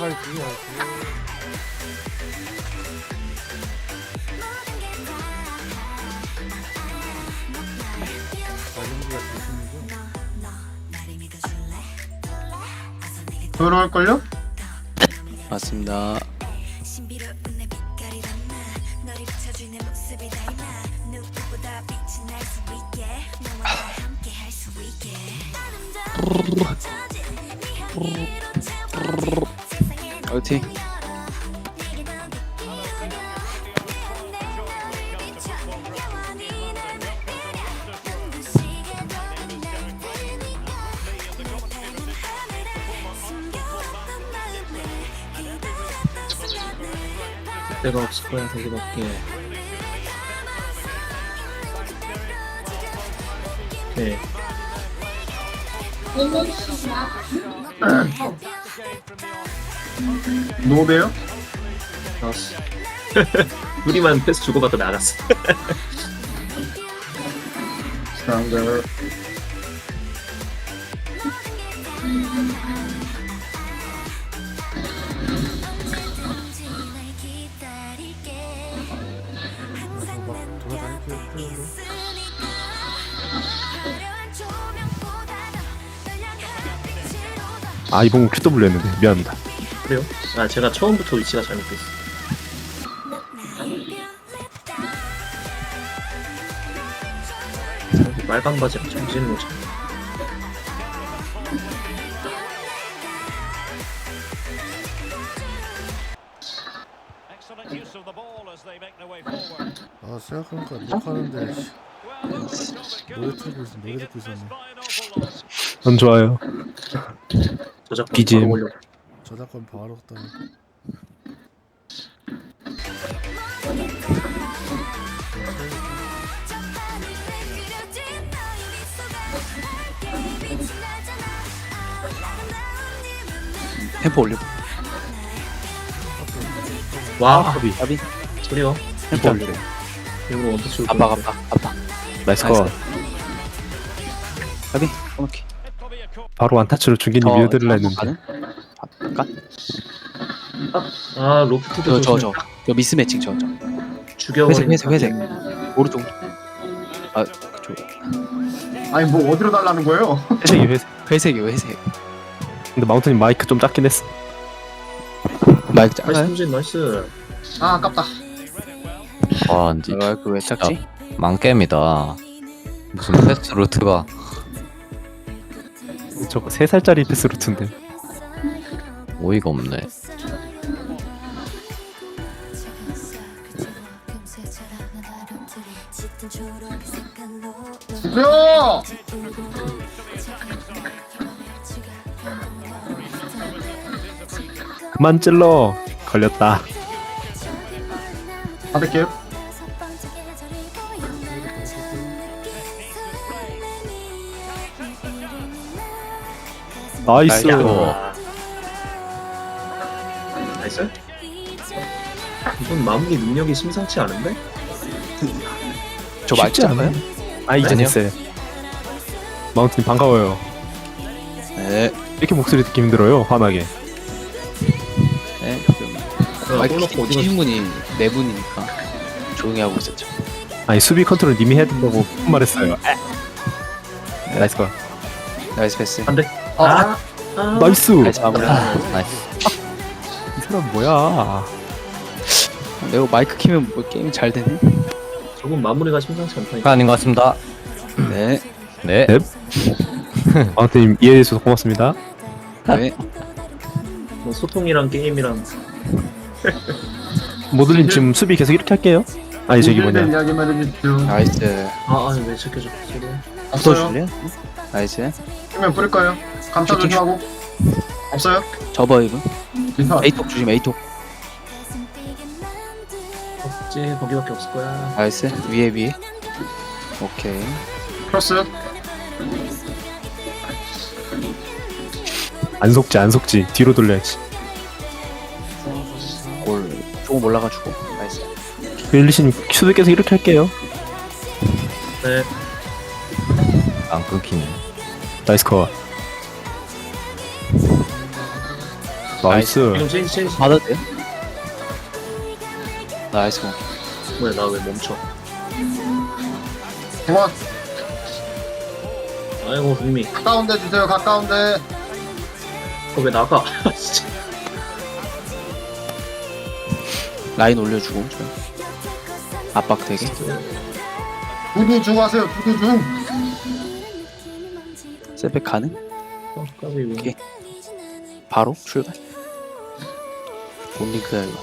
알지 알지 마린지가 대신이죠 들어갈걸요? 맞습니다. 화이팅. 내가 없을 거야 되게밖에 네 노베요? 나왔어 우리만 패스 주고받고 나갔어 그러고 아 이번 QW 했는데 미안합니다. 그래요? 아 제가 처음부터 위치가 잘못됐어 빨간 바지랑 정신을 못 차려 Excellent use of the ball as they make their way forward. 아 생각해보니까 녹화하는데 씨, 노래 틀고 있어 노래 듣고 있었네. 전 좋아요. 저작권 BGM. 바로 올려 저작권 바로 갖다 템포 올려. 와 까비. 까비. 소리요 템포 올려. 일부러 원터치 아빠 아빠 아빠. 나이스 컷. 까비. 오케이. A call. 바로 원타치로 중기님 밀어드리려 했는데 가 는? 아 로프트도 저 저 저. 저 미스 매칭 저 저. 죽여버리는 회색 회색 회색. 오른쪽. 아, 저 아니 뭐 어디로 달라는 거예요? 회색이 회색. 회색이요 회색. 근데 마운트님 마이크 좀 작긴 했어. 마이크 나이스 작아요? 삼진 나이스 아 아깝다 와, 이제 마이크 왜 작지? 망겜이다. 무슨 패스 루트가 저거 세 살짜리 패스 루트인데. 오이가 없네. 누구요? 그만 찔러. 걸렸다. 받을게요 나이스. 아. 나이스 이건 마무리 능력이 심상치 않은데? 저 쉽지 않아요? 작아요? 아 이제 아니요. 됐어요. 마운트님 반가워요. 네. 이렇게 목소리 듣기 힘들어요. 환하게. 네. 야, 마이크 골 넣고 어디 갔어? 키는 분이 네 분이니까 조용히 하고 있었죠. 아니 수비 컨트롤 님이 해야 된다고 말했어요. 에. 나이스 컷. 나이스 패스. 안 돼 어, 아, 아. 나이스. 나이스 마무리. 나이스. 이 사람 뭐야? 내가 마이크 키면 뭐 게임이 잘 되네. 저건 마무리가 심상치 않다니까 아닌 것 같습니다. 네. 네. 네. 마운트님 이해해 주셔서 고맙습니다. 네. 뭐 소통이랑 게임이랑 모듈님 지금 수비 계속 이렇게 할게요. 아니 저기 뭐냐. 이야기만 해주십시오 나이스. 아아왜 지켜줘 소리 없어요 붙어줄래요? 나이스. 그러면 뿌릴 거예요 감싸 슈팅. 조심하고 없어요? 접어 이분. 괜찮아 A톡 조심 A톡. 없지 거기밖에 없을 거야 나이스. 위에 위에. 오케이. 크로스 안 속지 안 속지 뒤로 돌려야지. 골 조금 올라가지고. 나이스. 윌리신 수비 계속 이렇게 할게요. 네 안 끊기네. 나이스 컷. 나이스. 지금 체인지 체인지 받아도 돼요? 나이스 공. 뭐야 나 왜 멈춰 중원 아이고 흥미 가까운데 주세요 가까운데 그왜 나가 진짜 라인 올려주고 저. 압박 되게. 두두 중 하세요 두두 중 세백 가능? 어, 까비 왜 오케이. 바로 출발. 본링크야 이거.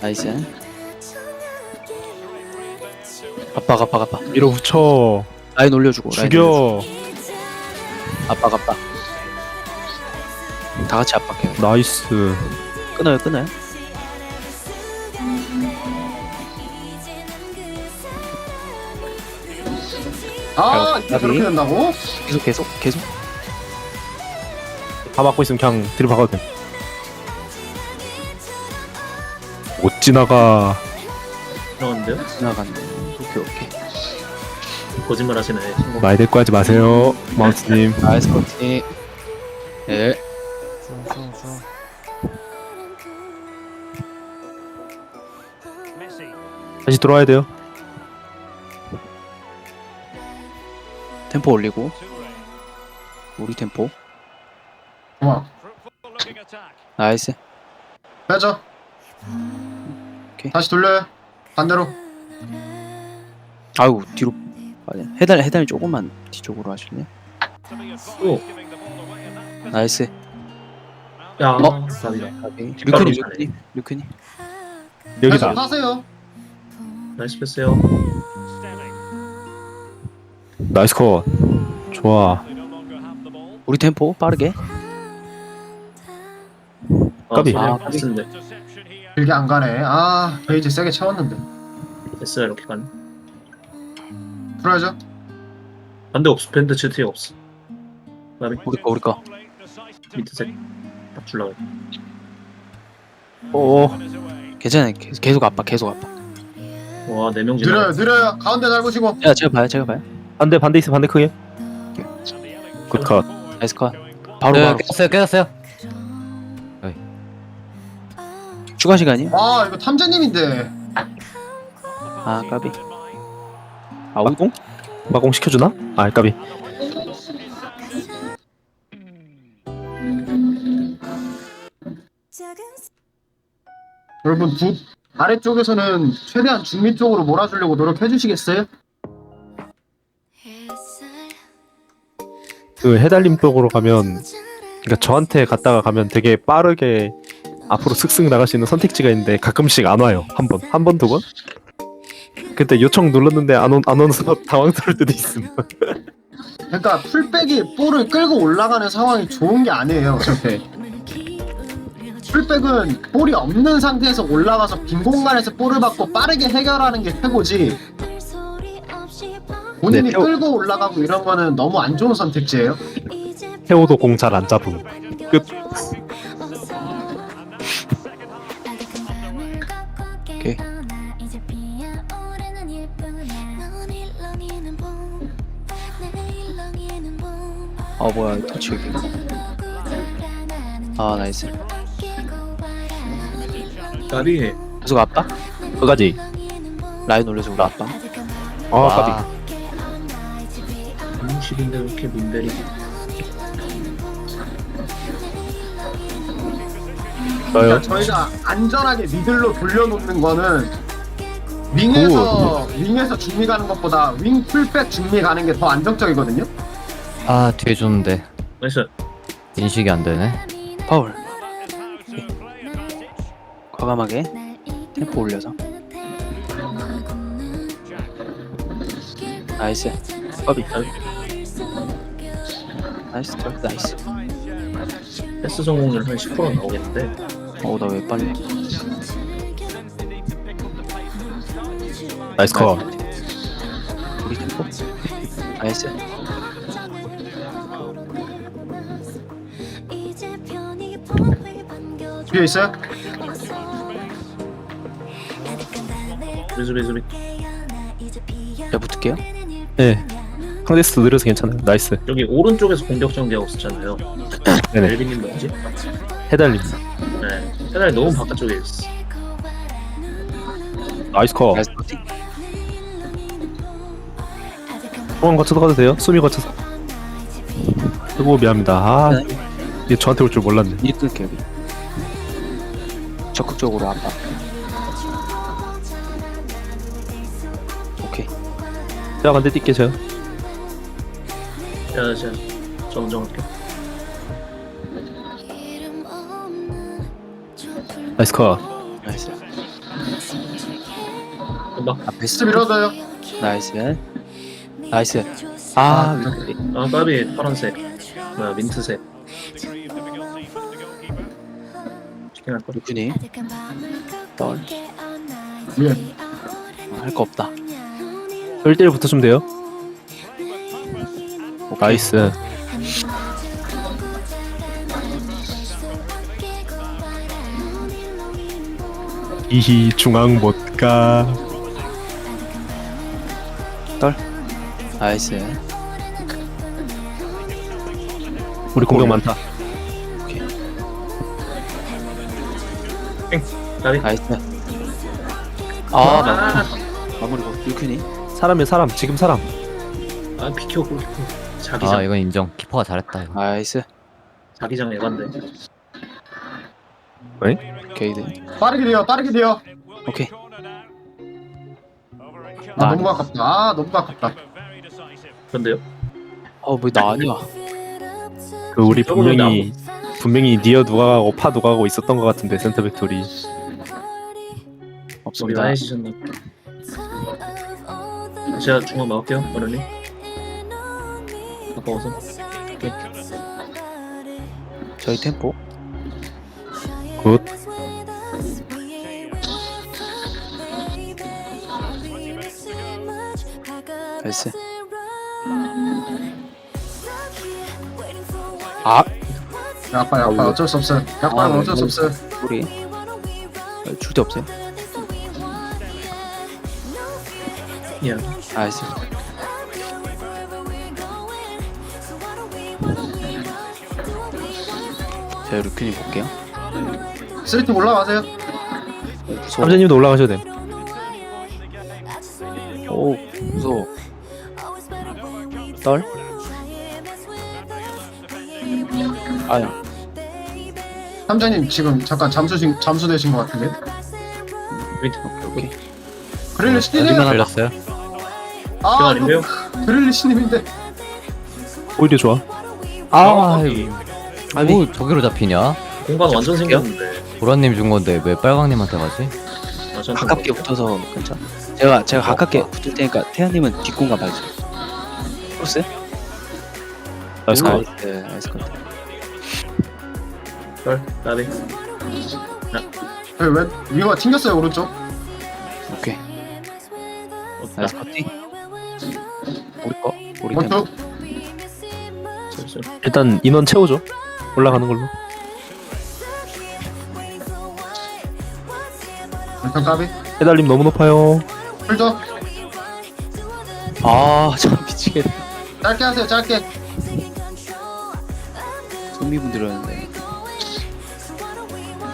나이스. 압박 압박 압박. 밀어붙여. 라인 올려주고. 라인 죽여. 올려주고. 압박 압박. 다 같이 압박해요. 나이스. 끊어요 끊어요. 아 나비. 이게 저렇게 된다고? 계속 계속 계속. 다 막고 있으면 그냥 뒤로 박아도 돼. 못 지나가. 들어갔는데요? 지나갔네. 오케이 오케이. 거짓말 하시네 말 대꾸 하지 마세요. 마우스님. 나이스. 네. 쭝쭝쭝 Messi. 다시 들어와야 돼요. 템포 올리고. 우리 템포. attack. 나이스. 빼죠 오케이. 다시 돌려요 반대로 아이고 뒤로. 맞아. 해달 해달이 조금만 뒤쪽으로 in that 나이스. 야 어? 감사합니다 뒷발로 류크니 류크니. 여기다. 하세요 나이스 패스요. 나이스 컷. 좋아. 우리 템포 빠르게. 까비. 아, 아, 패스인데. 길게 안 가네 아 베이지 세게 채웠는데 패스가 이렇게 가네 풀어야죠 반대 없어 밴드 GT 없어 나비 우리 거 우리 거. Decisive 밑에 색 딱 줄라가 오. is away. 괜찮아요. 계속, 계속 압박 계속 압박. 와네명 느려요 느려요 가운데 잘 보시고 제가 제가 봐요 제가 봐요. 반대 반대 있어 반대 크게. And the Ellington 굿 컷. forward 나이스 컷. 바로 네, 바로. 깨졌어요 깨졌어요 추가 시간이요? 아 이거 탐재님인데 아 까비. 아 막공? 막공 시켜주나? 아 까비. 여러분 두 아래쪽에서는 최대한 중미 쪽으로 몰아주려고 노력해 주시겠어요? 그 해달림 쪽으로 가면 그러니까 저한테 갔다가 가면 되게 빠르게 앞으로 슥슥 나갈 수 있는 선택지가 있는데 가끔씩 안 와요. 한 번, 한 번, 두 번. 그때 요청 눌렀는데 안, 온, 안 오면서 당황스러울 때도 있음. 그러니까 풀백이 볼을 끌고 올라가는 상황이 좋은 게 아니에요 풀백은 볼이 없는 상태에서 올라가서 빈 공간에서 볼을 받고 빠르게 해결하는 게 최고지 본인이 네, 태호- 끌고 올라가고 이런 거는 너무 안 좋은 선택지예요 태호도 공 잘 안 잡음. 끝. 어 뭐야 이 터치 여기. 아 나이스. 까비 계속 압박. 끝까지. 라인 올려서 우리 압박. 아 까비. 와, 60인데 왜 이렇게 민벨이 그러니까 저요. 저희가 안전하게 미들로 돌려놓는 거는 윙에서 윙에서 중미 가는 것보다 윙 풀백 중미 가는 게 더 안정적이거든요 아 뒤에 줬는데 나이스 인식이 안 되네 파울. 과감하게 템포 올려서. 나이스. 까비 까비 나이스 털 나이스. 패스 성공률 한 10% 나오겠는데 어 나 왜 빨리? 나이스 컷. 우리 템포. 나이스. 뒤에? 수비 수비 수비 제가 붙을게요. 네. 상대스 느려서 괜찮아요. 나이스. 여기 오른쪽에서 공격 전개하고 있었잖아요 네네. 멜빈님 뭐지? 해달림. 네. 페달이 너무 바깥쪽에 있어. 나이스 컷. 나이스 거쳐서 가도 돼요? 수미 거쳐서. 아이고 미안합니다. 아, 얘 저한테 올 줄 몰랐네. 일 끊게 여기. 적극적으로 한다. 오케이. 제가 간대 뛸게 제가. 야, 자, 갈게. 나이스 컷. 나이스. 금방. 앞에 스 밀어줘요. 나이스. 나이스. 아, 위- 아, 까비 파란색. 뭐야, 민트색. 치킨 할 거. 루크니 떨. 예. 할 거 없다. 1대1 붙어주면 돼요. 나이스. 이히 중앙 못 가. 나이스. 우리 공격 많다. 까비. 나이스. 아, 마- 아, 마무리고 루크니. 사람이 사람 지금 사람. 아, 비켜, 골키퍼. 자기장. 아 이건 인정 키퍼가 잘했다 이거 나이스. 자기장 에반데. 게이드. 빠르게 돼요. 빠르게 돼요. 오케이. 아, 나 너무 아깝다. 아, 너무 아깝다. 그런데요? 어, 뭐 나 아니야. 그 우리 분명히 분명히 니어 누가 가고 파 누가 가고 있었던 것 같은데 센터백 둘이. 우리. 많이 시셨나? 제가 중앙 막을게요, 어른이. 아까워서. 저희 템포. 굿. 나이스. 아, 약발, 약발. 어쩔 수 없어요. 약발은 아, 어쩔 수 없어요. 우리 줄데 없어요. 야, 나이스. 제가 루크니 볼게요. 쓰리팀 올라가세요. 무서워. 삼재님도 올라가셔도 돼. 오, 무서워. 떨? 아야, 삼자님 지금 잠깐 잠수 신 잠수 되신 것 같은데. 웨이트. 오케이. 그릴리시님. 어디만 걸렸어요? 제가 아, 아닌데요? 그릴리시님인데. 오히려 좋아. 아 아니, 아니. 뭐 저기로 잡히냐? 공간 완전. 생겼는데. 보라님 준 건데 왜 빨강님한테 가지? 아, 가깝게 붙어서 괜찮아. 제가 제가 가깝게 붙을 테니까 태연님은 뒷공간 봐줘. 크로스? 나이스 컷. 나이스, 나이스 컷. 걸, 까비. 왜, 왜 위가 튕겼어요 오른쪽? 오케이. 없다. 나이스 커팅. 우리 거, 우리 템포. 원투. 일단 인원 채우죠. 올라가는 걸로. 일단 까비. 해달림 너무 높아요. 풀죠. 아, 참 미치겠네. 짧게 하세요. 짧게. 좀비분 들었는데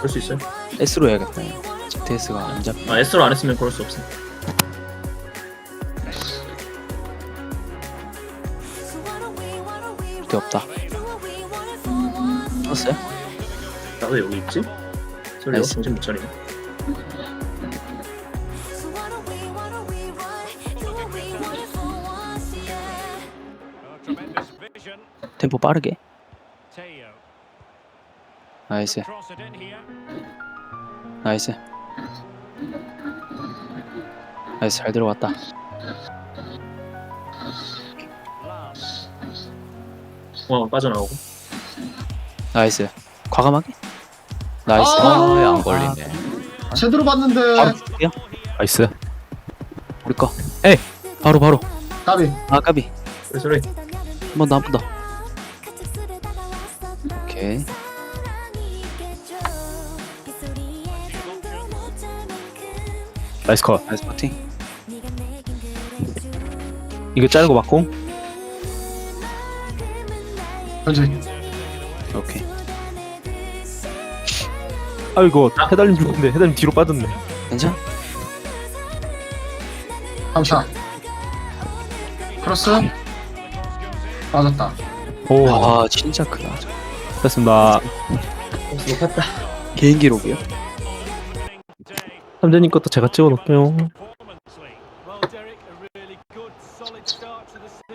볼수 있어요? S로 해야겠다. GTS가 안 잡. 아, S로 안 했으면 그럴 수 없어. 게 없다. 떴어요? 나왜 여기 있지? 나이스. 정신 못 차리네. 템포 빠르게. 나이스. 나이스. 나이스 잘 들어갔다. 공항 빠져나오고. 나이스. 과감하게. 나이스. 아, 아, 안 걸리네. 제대로 봤는데. 바로 줄게요. 나이스. 우리 거. 에이, 바로 바로. 까비. 아 까비. 소리, 소리. 한번 더, 한번 더. 오케이. 나이스 컷. 나이스 퍼팅. 이거 거 맞고. 현지. 오케이. 아이고 해달님 죽는데 해달님 뒤로 빠졌네. 괜찮아? 감사 크로스 맞았다 오아 진짜 크다. 됐습니다. 개인 기록이요? 삼재님 것도 제가 찍어놓을게요.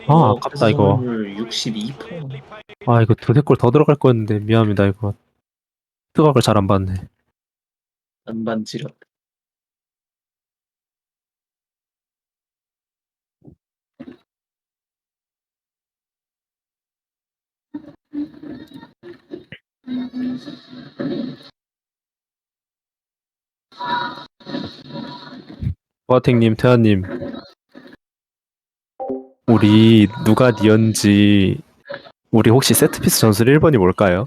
아 아깝다 이거. 62%. 아 이거 두세 골 더 들어갈 거였는데 미안합니다 이거. 뜨각을 잘 안 봤네. 안반 지렸. 보아탱님, 태아님, 우리 누가 니언지 우리 혹시 세트피스 전술 1번이 뭘까요?